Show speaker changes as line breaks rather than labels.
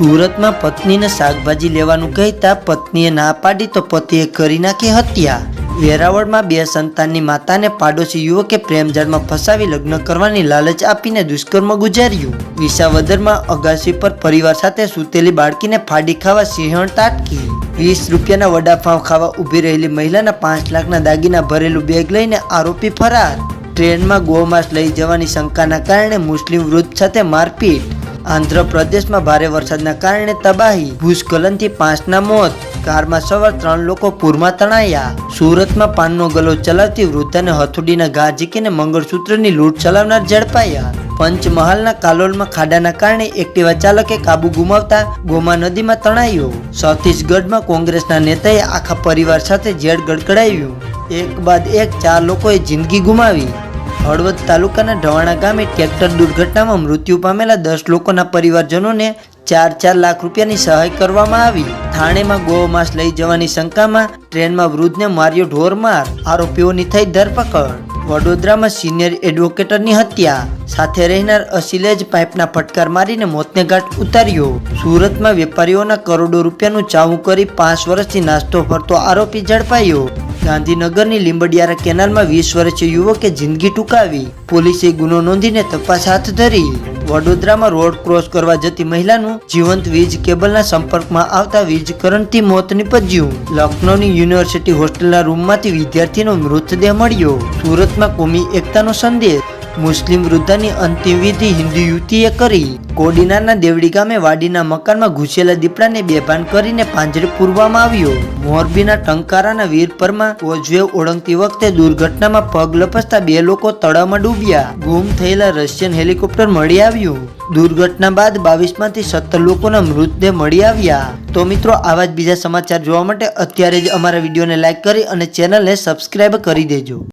સુરતમાં પત્નીને શાકભાજી લેવાનું કહેતા પત્નીએ ના પાડી તો પતિએ કરી નાખી હત્યા. વેરાવળમાં બે સંતાનની માતાને પાડોશી યુવકે પ્રેમજાળમાં ફસાવી લગ્ન કરવાની લાલચ આપીને દુષ્કર્મ ગુજાર્યું. વિસાવદરમાં અગાસી પર પરિવાર સાથે સૂતેલી બાળકીને ફાડી ખાવા સિંહણ તાટકી. વીસ રૂપિયાના વડાપાવ ખાવા ઊભી રહેલી મહિલાના પાંચ લાખના દાગીના ભરેલું બેગ લઈને આરોપી ફરાર. ટ્રેનમાં ગોમાંસ લઈ જવાની શંકાના કારણે મુસ્લિમ વૃદ્ધ સાથે મારપીટ. આંધ્રપ્રદેશમાં ભારે વરસાદના કારણે તબાહી, ભૂસ્ખલનથી પાંચના મોત. કારમાં સવાર ત્રણ લોકો પૂરમાં તણાયા. સુરતમાં પાનનો ગલો ચલાવતી વૃદ્ધાને હથોડીના ઘા ઝીકીને મંગળસૂત્રની લૂંટ ચલાવનાર ઝડપાયા. પંચમહાલના કાલોલમાં ખાડાના કારણે એક્ટિવા ચાલકે કાબુ ગુમાવતા ગોમા નદીમાં તણાયો. છત્તીસગઢમાં કોંગ્રેસના નેતાએ આખા પરિવાર સાથે ઝેડ ગડગડાવ્યું એક બાદ એક ચાર લોકોએ જિંદગી ગુમાવી. હળવદ તાલુકાના ઢવાણા ગામે ટ્રેક્ટર દુર્ઘટનામાં મૃત્યુ પામેલા દસ લોકોના પરિવારજનોને ચાર ચાર લાખ રૂપિયાની સહાય કરવામાં આવી. થાણેમાં ગોમાંસ લઈ જવાની શંકામાં ટ્રેનમાં વૃદ્ધને માર્યો ઢોરમાર. આરોપીઓની થઈ ધરપકડ. વડોદરામાં સિનિયર એડવોકેટરની હત્યા. સાથે રહેનાર અશિલેજ પાઇપના ફટકાર મારીને મોતને ઘાટ ઉતાર્યો. સુરતમાં વેપારીઓના કરોડો રૂપિયાનું ચાવું કરી પાંચ વર્ષથી નાસ્તો ફરતો આરોપી ઝડપાયો. ગાંધીનગરની લીંબડિયારા કેનાલમાં વીસ વર્ષીય યુવકે જિંદગી ટૂંકાવી. પોલીસે ગુનો નોંધીને તપાસ હાથ ધરી. વડોદરામાં રોડ ક્રોસ કરવા જતી મહિલાનું જીવંત વીજ કેબલના સંપર્કમાં આવતા વીજ કરંટથી મોત નિપજ્યું. લખનૌની યુનિવર્સિટી હોસ્ટેલના રૂમમાંથી વિદ્યાર્થીનો મૃતદેહ મળ્યો. સુરતમાં કોમી એકતાનો સંદેશ. મુસ્લિમ વૃદ્ધાની અંતિમવિધિ હિન્દુ યુવતીએ કરી. કોડીનારના દેવડી ગામે વાડીના મકાનમાં ઘૂસેલા દીપડાને બેભાન કરીને પાંજરે પૂરવામાં આવ્યો. મોરબીના ટંકારાના વીરપરમાં કોઝવે ઓળંગતી વખતે દુર્ઘટનામાં પગ લપસતા બે લોકો તળાવમાં ડૂબ્યા. ગુમ થયેલા રશિયન હેલિકોપ્ટર મળી આવ્યું. દુર્ઘટના બાદ બાવીસમાંથી સત્તર લોકોના મૃતદેહ મળી આવ્યા. તો મિત્રો, આવા જ બીજા સમાચાર જોવા માટે અત્યારે જ અમારા વિડીયોને લાઈક કરી અને ચેનલને સબસ્ક્રાઈબ કરી દેજો.